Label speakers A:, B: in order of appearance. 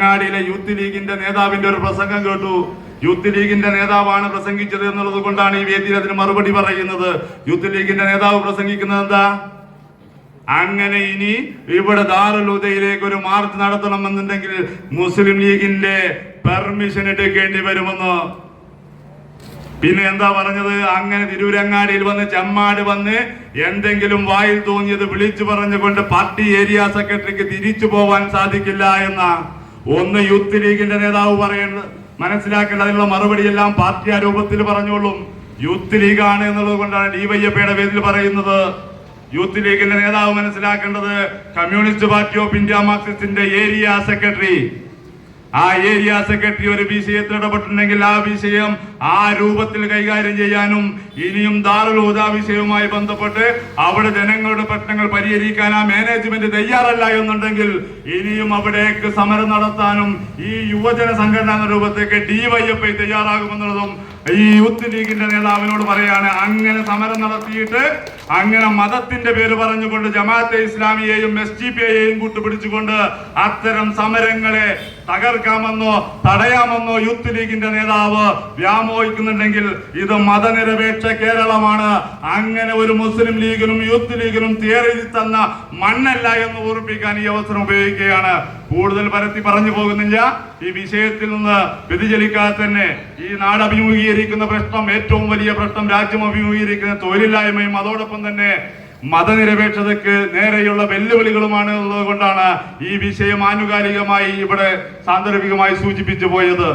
A: തിരൂരങ്ങാടിയിലെ youth ലീഗിന്റെ നേതാവിന്റെ ഒരു പ്രസംഗം കേട്ടു. യൂത്ത് ലീഗിന്റെ നേതാവാണ് പ്രസംഗിച്ചത് എന്നുള്ളത് കൊണ്ടാണ് ഈ വേദിയിൽ അതിന് മറുപടി പറയുന്നത്. യൂത്ത് ലീഗിന്റെ നേതാവ് പ്രസംഗിക്കുന്നത് എന്താ? അങ്ങനെ ഇനി ഇവിടെ ദാറുലുദയിലേക്ക് ഒരു മാർച്ച് നടത്തണമെന്നുണ്ടെങ്കിൽ മുസ്ലിം ലീഗിന്റെ പെർമിഷൻ എടുക്കേണ്ടി വരുമെന്ന്. പിന്നെ എന്താ പറഞ്ഞത്? അങ്ങനെ തിരൂരങ്ങാടിയിൽ വന്ന് ചെമ്മാട് വന്ന് എന്തെങ്കിലും വായിൽ തോന്നിയത് വിളിച്ചു പറഞ്ഞുകൊണ്ട് പാർട്ടി ഏരിയ സെക്രട്ടറിക്ക് തിരിച്ചു പോവാൻ സാധിക്കില്ല എന്ന. ഒന്ന് യൂത്ത് ലീഗിന്റെ നേതാവ് പറയുന്നത് മനസ്സിലാക്കേണ്ട അതിനുള്ള മറുപടി എല്ലാം പാർട്ടി രൂപത്തിൽ പറഞ്ഞോളും. യൂത്ത് ലീഗാണ് എന്നുള്ളത് കൊണ്ടാണ് ഡിവൈഎഫ്ഐയുടെ പേരിൽ പറയുന്നത്. യൂത്ത് ലീഗിന്റെ നേതാവ് മനസ്സിലാക്കേണ്ടത് കമ്മ്യൂണിസ്റ്റ് പാർട്ടി ഓഫ് ഇന്ത്യ മാർക്സിസ്റ്റിന്റെ ഏരിയ സെക്രട്ടറി ആ ഏരിയ സെക്രട്ടറി ഒരു വിഷയത്തിൽ ഇടപെട്ടിട്ടുണ്ടെങ്കിൽ ആ വിഷയം ആ രൂപത്തിൽ കൈകാര്യം ചെയ്യാനും ഇനിയും ദാറുൽ ഹുദ വിഷയവുമായി ബന്ധപ്പെട്ട് അവിടെ ജനങ്ങളുടെ പ്രശ്നങ്ങൾ പരിഹരിക്കാൻ ആ മാനേജ്മെന്റ് തയ്യാറല്ല എന്നുണ്ടെങ്കിൽ ഇനിയും അവിടേക്ക് സമരം നടത്താനും ഈ യുവജന സംഘടന എന്ന രൂപത്തേക്ക് ഡിവൈഎഫ്ഐ തയ്യാറാകുമെന്നുള്ളതും ഈ യൂത്ത് ലീഗിന്റെ നേതാവിനോട് പറയാണ് അങ്ങനെ സമരം നടത്തിയിട്ട് അങ്ങനെ മതത്തിന്റെ പേര് പറഞ്ഞുകൊണ്ട് ജമാഅത്തെ ഇസ്ലാമിയെയും എസ് ജി പി കൂട്ടുപിടിച്ചുകൊണ്ട് അത്തരം സമരങ്ങളെ തകർക്കാമെന്നോ തടയാമെന്നോ യൂത്ത് ലീഗിന്റെ നേതാവ് വ്യാമോഹിക്കുന്നുണ്ടെങ്കിൽ ഇത് മതനിരപേക്ഷ കേരളമാണ്. അങ്ങനെ ഒരു മുസ്ലിം ലീഗിനും യൂത്ത് ലീഗിനും തേറി തന്ന മണ്ണല്ല എന്ന് ഓർപ്പിക്കാൻ ഈ അവസരം ഉപയോഗിക്കുകയാണ് കൂടുതൽ പരത്തി പറഞ്ഞു പോകുന്നില്ല. ഈ വിഷയത്തിൽ നിന്ന് വ്യതിചലിക്കാതെ തന്നെ ഈ നാട് അഭിമുഖീകരിക്കുന്ന പ്രശ്നം ഏറ്റവും വലിയ പ്രശ്നം രാജ്യം അഭിമുഖീകരിക്കുന്ന തൊഴിലില്ലായ്മയും അതോടൊപ്പം തന്നെ മതനിരപേക്ഷതയ്ക്ക് നേരെയുള്ള വെല്ലുവിളികളുമാണ് ഉള്ളത് കൊണ്ടാണ് ഈ വിഷയം ആനുകാലികമായി ഇവിടെ സാന്ദർഭികമായി സൂചിപ്പിച്ചു പോയത്.